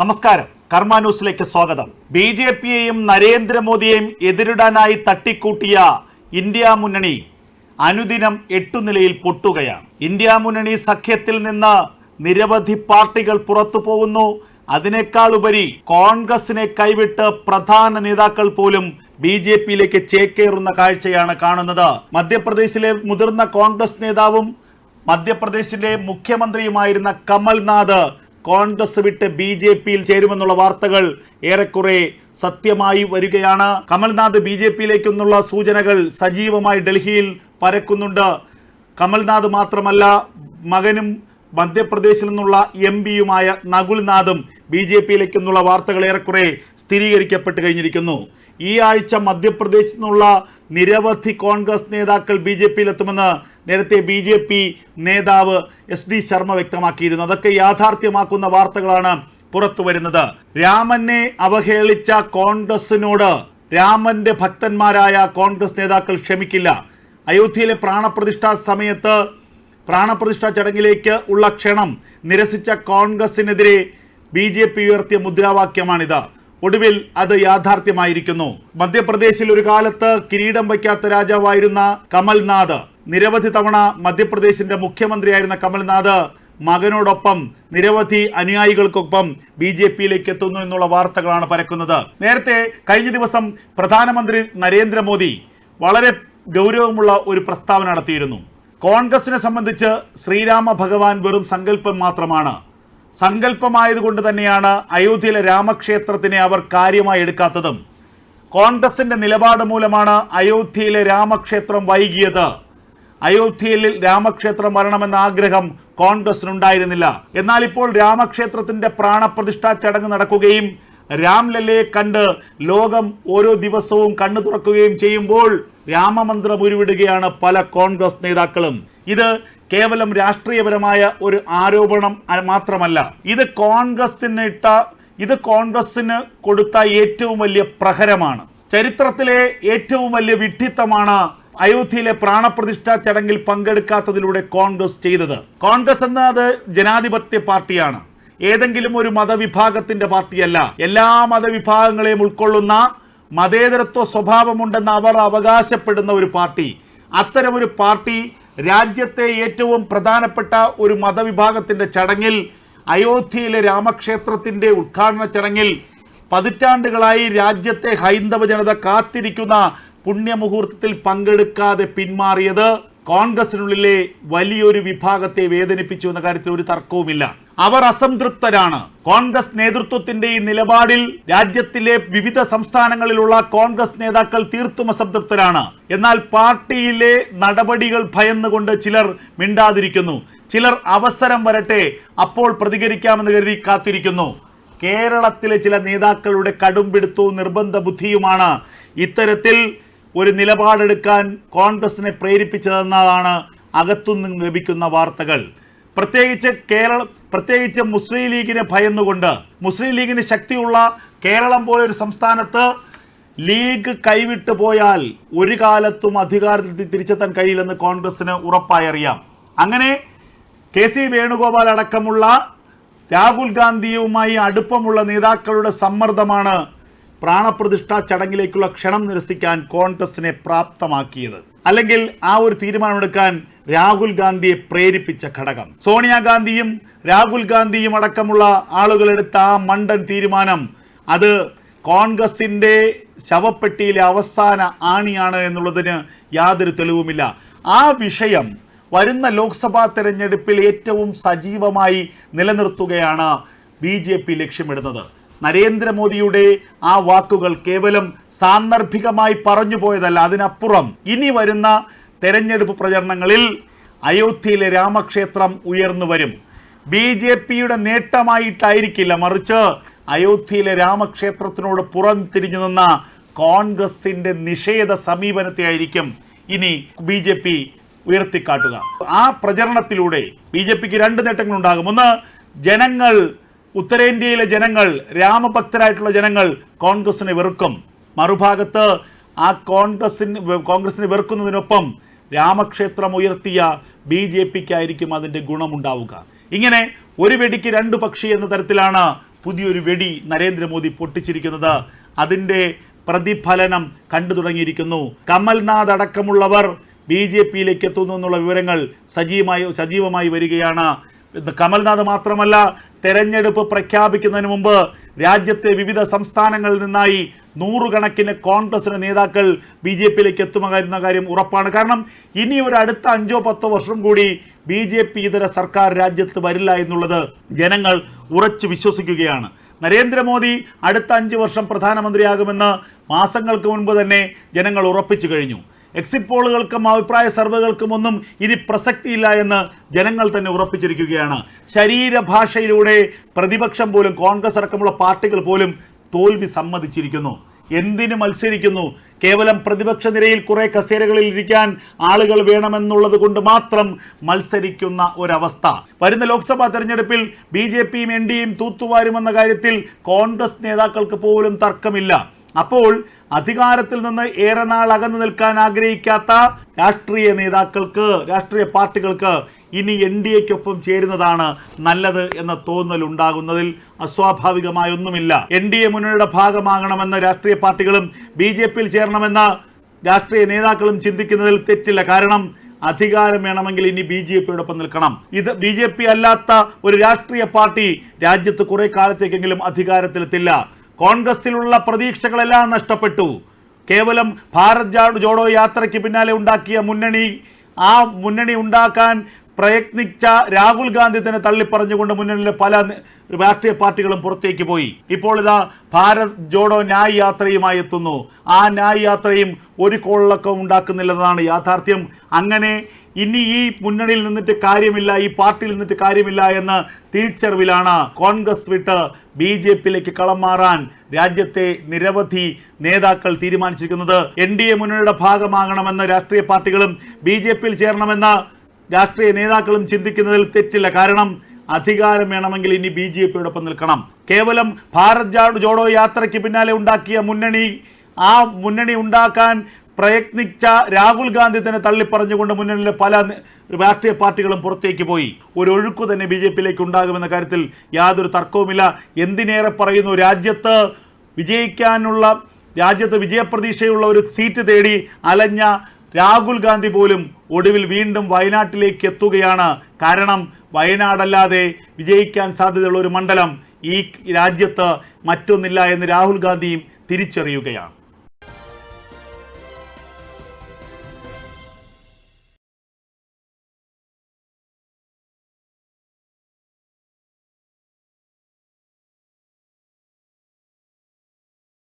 നമസ്കാരം. കർമ്മ ന്യൂസിലേക്ക് സ്വാഗതം. ബി ജെ പിയെയും നരേന്ദ്രമോദിയെയും എതിരിടാനായി തട്ടിക്കൂട്ടിയ ഇന്ത്യ മുന്നണി അനുദിനം എട്ടുനിലയിൽ പൊട്ടുകയാണ്. ഇന്ത്യ മുന്നണി സഖ്യത്തിൽ നിന്ന് നിരവധി പാർട്ടികൾ പുറത്തു പോകുന്നു. അതിനേക്കാൾ ഉപരി കോൺഗ്രസിനെ കൈവിട്ട് പ്രധാന നേതാക്കൾ പോലും ബി ജെ പിയിലേക്ക് ചേക്കേറുന്ന കാഴ്ചയാണ് കാണുന്നത്. മധ്യപ്രദേശിലെ മുതിർന്ന കോൺഗ്രസ് നേതാവും മധ്യപ്രദേശിന്റെ മുഖ്യമന്ത്രിയുമായിരുന്ന കമൽനാഥ് കോൺഗ്രസ് വിട്ട് ബി ജെ പിയിൽ ചേരുമെന്നുള്ള വാർത്തകൾ ഏറെക്കുറെ സത്യമായി വരികയാണ്. കമൽനാഥ് ബി ജെ പിയിലേക്കെന്നുള്ള സൂചനകൾ സജീവമായി ഡൽഹിയിൽ പരക്കുന്നുണ്ട്. കമൽനാഥ് മാത്രമല്ല മകനും മധ്യപ്രദേശിൽ നിന്നുള്ള എം പിയുമായ നകുൽനാഥും ബി ജെ പിയിലേക്കെന്നുള്ള വാർത്തകൾ ഏറെക്കുറെ സ്ഥിരീകരിക്കപ്പെട്ട് കഴിഞ്ഞിരിക്കുന്നു. ഈ ആഴ്ച മധ്യപ്രദേശിൽ നിന്നുള്ള നിരവധി കോൺഗ്രസ് നേതാക്കൾ ബി ജെ പിയിലെത്തുമെന്ന് നേരത്തെ ബി ജെ പി നേതാവ് എസ് ഡി ശർമ്മ വ്യക്തമാക്കിയിരുന്നു. അതൊക്കെ യാഥാർത്ഥ്യമാക്കുന്ന വാർത്തകളാണ് പുറത്തു വരുന്നത്. രാമനെ അവഹേളിച്ച കോൺഗ്രസിനോട് രാമന്റെ ഭക്തന്മാരായ കോൺഗ്രസ് നേതാക്കൾ ക്ഷമിക്കില്ല. അയോധ്യയിലെ പ്രാണപ്രതിഷ്ഠാ സമയത്ത് പ്രാണപ്രതിഷ്ഠാ ചടങ്ങിലേക്ക് ഉള്ള ക്ഷണം നിരസിച്ച കോൺഗ്രസിനെതിരെ ബി ജെ പി ഉയർത്തിയ മുദ്രാവാക്യമാണിത്. ഒടുവിൽ അത് യാഥാർത്ഥ്യമായിരിക്കുന്നു. മധ്യപ്രദേശിൽ ഒരു കാലത്ത് കിരീടം വയ്ക്കാത്ത രാജാവായിരുന്ന കമൽനാഥ് നിരവധി തവണ മധ്യപ്രദേശിന്റെ മുഖ്യമന്ത്രിയായിരുന്ന കമൽനാഥ് മകനോടൊപ്പം നിരവധി അനുയായികൾക്കൊപ്പം ബി ജെ പിയിലേക്ക് എത്തുന്നു എന്നുള്ള വാർത്തകളാണ് പരക്കുന്നത്. നേരത്തെ കഴിഞ്ഞ ദിവസം പ്രധാനമന്ത്രി നരേന്ദ്രമോദി വളരെ ഗൗരവമുള്ള ഒരു പ്രസ്താവന നടത്തിയിരുന്നു. കോൺഗ്രസിനെ സംബന്ധിച്ച് ശ്രീരാമ ഭഗവാൻ വെറും സങ്കല്പം മാത്രമാണ്. സങ്കല്പമായതുകൊണ്ട് തന്നെയാണ് അയോധ്യയിലെ രാമക്ഷേത്രത്തിനെ അവർ കാര്യമായി എടുക്കാത്തതും. കോൺഗ്രസിന്റെ നിലപാട് മൂലമാണ് അയോധ്യയിലെ രാമക്ഷേത്രം വൈകിയത്. അയോധ്യയിൽ രാമക്ഷേത്രം വരണമെന്ന ആഗ്രഹം കോൺഗ്രസിനുണ്ടായിരുന്നില്ല. എന്നാൽ ഇപ്പോൾ രാമക്ഷേത്രത്തിന്റെ പ്രാണപ്രതിഷ്ഠാ ചടങ്ങ് നടക്കുകയും രാംലല്ലയെ കണ്ട് ലോകം ഓരോ ദിവസവും കണ്ണു തുറക്കുകയും ചെയ്യുമ്പോൾ രാമമന്ത്രം ഉരുവിടുകയാണ് പല കോൺഗ്രസ് നേതാക്കളും. ഇത് കേവലം രാഷ്ട്രീയപരമായ ഒരു ആരോപണം മാത്രമല്ല ഇത് കോൺഗ്രസിന് ഇട്ട ഇത് കോൺഗ്രസിന് കൊടുത്ത ഏറ്റവും വലിയ പ്രഹരമാണ്. ചരിത്രത്തിലെ ഏറ്റവും വലിയ വിഡ്ഢിത്തമാണ് അയോധ്യയിലെ പ്രാണപ്രതിഷ്ഠാ ചടങ്ങിൽ പങ്കെടുക്കാത്തതിലൂടെ കോൺഗ്രസ് ചെയ്തത്. കോൺഗ്രസ് എന്നത് ജനാധിപത്യ പാർട്ടിയാണ്. ഏതെങ്കിലും ഒരു മതവിഭാഗത്തിന്റെ പാർട്ടിയല്ല. എല്ലാ മതവിഭാഗങ്ങളെയും ഉൾക്കൊള്ളുന്ന മതേതരത്വ സ്വഭാവമുണ്ടെന്ന് അവർ അവകാശപ്പെടുന്ന ഒരു പാർട്ടി. അത്തരമൊരു പാർട്ടി രാജ്യത്തെ ഏറ്റവും പ്രധാനപ്പെട്ട ഒരു മതവിഭാഗത്തിന്റെ ചടങ്ങിൽ അയോധ്യയിലെ രാമക്ഷേത്രത്തിന്റെ ഉദ്ഘാടന ചടങ്ങിൽ പതിറ്റാണ്ടുകളായി രാജ്യത്തെ ഹൈന്ദവ ജനത കാത്തിരിക്കുന്ന പുണ്യമുഹൂർത്തത്തിൽ പങ്കെടുക്കാതെ പിന്മാറിയത് കോൺഗ്രസിനുള്ളിലെ വലിയൊരു വിഭാഗത്തെ വേദനിപ്പിച്ചു എന്ന കാര്യത്തിൽ ഒരു തർക്കവുമില്ല. അവർ അസംതൃപ്തരാണ്. കോൺഗ്രസ് നേതൃത്വത്തിന്റെ ഈ നിലപാടിൽ രാജ്യത്തിലെ വിവിധ സംസ്ഥാനങ്ങളിലുള്ള കോൺഗ്രസ് നേതാക്കൾ തീർത്തും അസംതൃപ്തരാണ്. എന്നാൽ പാർട്ടിയിലെ നടപടികൾ ഭയന്നുകൊണ്ട് ചിലർ മിണ്ടാതിരിക്കുന്നു. ചിലർ അവസരം വരട്ടെ അപ്പോൾ പ്രതികരിക്കാമെന്ന് കരുതി കാത്തിരിക്കുന്നു. കേരളത്തിലെ ചില നേതാക്കളുടെ കടുംപിടുത്തവും നിർബന്ധ ബുദ്ധിയുമാണ് ഇത്തരത്തിൽ ഒരു നിലപാടെടുക്കാൻ കോൺഗ്രസിനെ പ്രേരിപ്പിച്ചതെന്നതാണ് അകത്തുനിന്ന് ലഭിക്കുന്ന വാർത്തകൾ. പ്രത്യേകിച്ച് കേരള പ്രത്യേകിച്ച് മുസ്ലിം ലീഗിനെ ഭയന്നുകൊണ്ട് മുസ്ലിം ലീഗിന് ശക്തിയുള്ള കേരളം പോലെ ഒരു സംസ്ഥാനത്ത് ലീഗ് കൈവിട്ടു പോയാൽ ഒരു കാലത്തും അധികാരത്തിൽ തിരിച്ചെത്താൻ കഴിയില്ലെന്ന് കോൺഗ്രസിന് ഉറപ്പായി അറിയാം. അങ്ങനെ കെ സി വേണുഗോപാൽ അടക്കമുള്ള രാഹുൽ ഗാന്ധിയുമായി അടുപ്പമുള്ള നേതാക്കളുടെ സമ്മർദ്ദമാണ് പ്രാണപ്രതിഷ്ഠാ ചടങ്ങിലേക്കുള്ള ക്ഷണം നിരസിക്കാൻ കോൺഗ്രസിനെ പ്രാപ്തമാക്കിയത്. അല്ലെങ്കിൽ ആ ഒരു തീരുമാനമെടുക്കാൻ രാഹുൽ ഗാന്ധിയെ പ്രേരിപ്പിച്ച ഘടകം. സോണിയാഗാന്ധിയും രാഹുൽ ഗാന്ധിയും അടക്കമുള്ള ആളുകൾ എടുത്ത ആ മണ്ടൻ തീരുമാനം അത് കോൺഗ്രസിന്റെ ശവപ്പെട്ടിയിലെ അവസാന ആണിയാണ് എന്നുള്ളതിന് യാതൊരു തെളിവുമില്ല. ആ വിഷയം വരുന്ന ലോക്സഭാ തെരഞ്ഞെടുപ്പിൽ ഏറ്റവും സജീവമായി നിലനിർത്തുകയാണ് ബി ജെ പി ലക്ഷ്യമിടുന്നത്. നരേന്ദ്രമോദിയുടെ ആ വാക്കുകൾ കേവലം സാന്ദർഭികമായി പറഞ്ഞു പോയതല്ല അതിനപ്പുറം ഇനി വരുന്ന തെരഞ്ഞെടുപ്പ് പ്രചരണങ്ങളിൽ അയോധ്യയിലെ രാമക്ഷേത്രം ഉയർന്നു വരും. ബി ജെ പിയുടെ നേട്ടമായിട്ടായിരിക്കില്ല. മറിച്ച് അയോധ്യയിലെ രാമക്ഷേത്രത്തിനോട് പുറം തിരിഞ്ഞു നിന്ന കോൺഗ്രസിന്റെ നിഷേധ സമീപനത്തെ ആയിരിക്കും ഇനി ബി ജെ പി ഉയർത്തിക്കാട്ടുക. ആ പ്രചരണത്തിലൂടെ ബി ജെ പിക്ക് രണ്ട് നേട്ടങ്ങളുണ്ടാകും. ഒന്ന് ജനങ്ങൾ ഉത്തരേന്ത്യയിലെ ജനങ്ങൾ രാമഭക്തരായിട്ടുള്ള ജനങ്ങൾ കോൺഗ്രസിനെ വെറുക്കും. മറുഭാഗത്ത് ആ കോൺഗ്രസിന് കോൺഗ്രസിനെ വെറുക്കുന്നതിനൊപ്പം രാമക്ഷേത്രം ഉയർത്തിയ ബി ജെ പിക്കായിരിക്കും അതിന്റെ ഗുണമുണ്ടാവുക. ഇങ്ങനെ ഒരു വെടിക്ക് രണ്ട് പക്ഷി എന്ന തരത്തിലാണ് പുതിയൊരു വെടി നരേന്ദ്രമോദി പൊട്ടിച്ചിരിക്കുന്നത്. അതിന്റെ പ്രതിഫലനം കണ്ടു തുടങ്ങിയിരിക്കുന്നു. കമൽനാഥ് അടക്കമുള്ളവർ ബി ജെ പിയിലേക്ക് എത്തുന്നു എന്നുള്ള വിവരങ്ങൾ സജീവമായി സജീവമായി വരികയാണ്. കമൽനാഥ് മാത്രമല്ല തെരഞ്ഞെടുപ്പ് പ്രഖ്യാപിക്കുന്നതിന് മുമ്പ് രാജ്യത്തെ വിവിധ സംസ്ഥാനങ്ങളിൽ നിന്നായി നൂറുകണക്കിന് കോൺഗ്രസിന് നേതാക്കൾ ബി ജെ പിയിലേക്ക് എത്തുമായിരുന്ന കാര്യം ഉറപ്പാണ്. കാരണം ഇനി ഒരു അടുത്ത അഞ്ചോ പത്തോ വർഷം കൂടി ബി ജെ പി ഇതര സർക്കാർ രാജ്യത്ത് വരില്ല എന്നുള്ളത് ജനങ്ങൾ ഉറച്ചു വിശ്വസിക്കുകയാണ്. നരേന്ദ്രമോദി അടുത്ത അഞ്ച് വർഷം പ്രധാനമന്ത്രിയാകുമെന്ന് മാസങ്ങൾക്ക് മുൻപ് തന്നെ ജനങ്ങൾ ഉറപ്പിച്ചു കഴിഞ്ഞു. എക്സിറ്റ് പോളുകൾക്കും അഭിപ്രായ സർവേകൾക്കും ഒന്നും ഇനി പ്രസക്തിയില്ല എന്ന് ജനങ്ങൾ തന്നെ ഉറപ്പിച്ചിരിക്കുകയാണ്. ശരീരഭാഷയിലൂടെ പ്രതിപക്ഷം പോലും കോൺഗ്രസ് അടക്കമുള്ള പാർട്ടികൾ പോലും തോൽവി സമ്മതിച്ചിരിക്കുന്നു. എന്തിനു മത്സരിക്കുന്നു? കേവലം പ്രതിപക്ഷ നിരയിൽ കുറെ കസേരകളിൽ ഇരിക്കാൻ ആളുകൾ വേണമെന്നുള്ളത് കൊണ്ട് മാത്രം മത്സരിക്കുന്ന ഒരവസ്ഥ. വരുന്ന ലോക്സഭാ തെരഞ്ഞെടുപ്പിൽ ബി ജെ പിയും എൻ ഡിയും കാര്യത്തിൽ കോൺഗ്രസ് നേതാക്കൾക്ക് പോലും തർക്കമില്ല. അപ്പോൾ അധികാരത്തിൽ നിന്ന് ഏറെ നാൾ അകന്നു നിൽക്കാൻ ആഗ്രഹിക്കാത്ത രാഷ്ട്രീയ നേതാക്കൾക്ക് രാഷ്ട്രീയ പാർട്ടികൾക്ക് ഇനി എൻ ഡി എക്കൊപ്പം ചേരുന്നതാണ് നല്ലത് എന്ന തോന്നൽ ഉണ്ടാകുന്നതിൽ അസ്വാഭാവികമായ ഒന്നുമില്ല എൻ ഡി എ മുന്നണിയുടെ ഭാഗമാകണമെന്ന് രാഷ്ട്രീയ പാർട്ടികളും ബി ജെ പിയിൽ ചേരണമെന്ന് രാഷ്ട്രീയ നേതാക്കളും ചിന്തിക്കുന്നതിൽ തെറ്റില്ല. കാരണം അധികാരം വേണമെങ്കിൽ ഇനി ബി ജെ പിയോടൊപ്പം നിൽക്കണം. ഇത് ബി ജെ പി അല്ലാത്ത ഒരു രാഷ്ട്രീയ പാർട്ടി രാജ്യത്ത് കുറെ കാലത്തേക്കെങ്കിലും അധികാരത്തിലെത്തില്ല. കോൺഗ്രസിലുള്ള പ്രതീക്ഷകളെല്ലാം നഷ്ടപ്പെട്ടു. കേവലം ഭാരത് ജോഡോ യാത്രയ്ക്ക് പിന്നാലെ ഉണ്ടാക്കിയ മുന്നണി ആ മുന്നണി ഉണ്ടാക്കാൻ പ്രയത്നിച്ച രാഹുൽ ഗാന്ധി തന്നെ തള്ളിപ്പറഞ്ഞുകൊണ്ട് മുന്നണിയിലെ പല രാഷ്ട്രീയ പാർട്ടികളും പുറത്തേക്ക് പോയി. ഇപ്പോൾ ഇതാ ഭാരത് ജോഡോ ന്യായ് യാത്രയുമായി എത്തുന്നു. ആ ന്യായ് യാത്രയും ഒരു കോളിലൊക്കെ ഉണ്ടാക്കുന്നില്ലെന്നതാണ് യാഥാർത്ഥ്യം. അങ്ങനെ ഇനി ഈ മുന്നണിയിൽ നിന്നിട്ട് കാര്യമില്ല ഈ പാർട്ടിയിൽ നിന്നിട്ട് കാര്യമില്ല എന്ന തിരിച്ചറിവിലാണ് കോൺഗ്രസ് വിട്ട് ബി ജെ പിയിലേക്ക് കളം മാറാൻ രാജ്യത്തെ നിരവധി നേതാക്കൾ തീരുമാനിച്ചിരിക്കുന്നത്. എൻ ഡി എ മുന്നണിയുടെ ഭാഗമാകണമെന്ന് രാഷ്ട്രീയ പാർട്ടികളും ബി ജെ പിയിൽ ചേരണമെന്ന് രാഷ്ട്രീയ നേതാക്കളും ചിന്തിക്കുന്നതിൽ തെറ്റില്ല. കാരണം അധികാരം വേണമെങ്കിൽ ഇനി ബി ജെ പിയോടൊപ്പം നിൽക്കണം. കേവലം ഭാരത് ജാഡ് ജോഡോ യാത്രയ്ക്ക് പിന്നാലെ ഉണ്ടാക്കിയ മുന്നണി ആ മുന്നണി ഉണ്ടാക്കാൻ പ്രയത്നിച്ച രാഹുൽ ഗാന്ധി തന്നെ തള്ളിപ്പറഞ്ഞുകൊണ്ട് മുന്നണിയിലെ പല രാഷ്ട്രീയ പാർട്ടികളും പുറത്തേക്ക് പോയി. ഒരു ഒഴുക്കു തന്നെ ബി ജെ പിയിലേക്ക് ഉണ്ടാകുമെന്ന കാര്യത്തിൽ യാതൊരു തർക്കവുമില്ല. എന്തിനേറെ പറയുന്നു? രാജ്യത്ത് വിജയിക്കാനുള്ള രാജ്യത്ത് വിജയപ്രതീക്ഷയുള്ള ഒരു സീറ്റ് തേടി അലഞ്ഞ രാഹുൽ ഗാന്ധി പോലും ഒടുവിൽ വീണ്ടും വയനാട്ടിലേക്ക് എത്തുകയാണ്. കാരണം വയനാടല്ലാതെ വിജയിക്കാൻ സാധ്യതയുള്ള ഒരു മണ്ഡലം ഈ രാജ്യത്ത് മറ്റൊന്നില്ല എന്ന് രാഹുൽ ഗാന്ധിയും തിരിച്ചറിയുകയാണ്.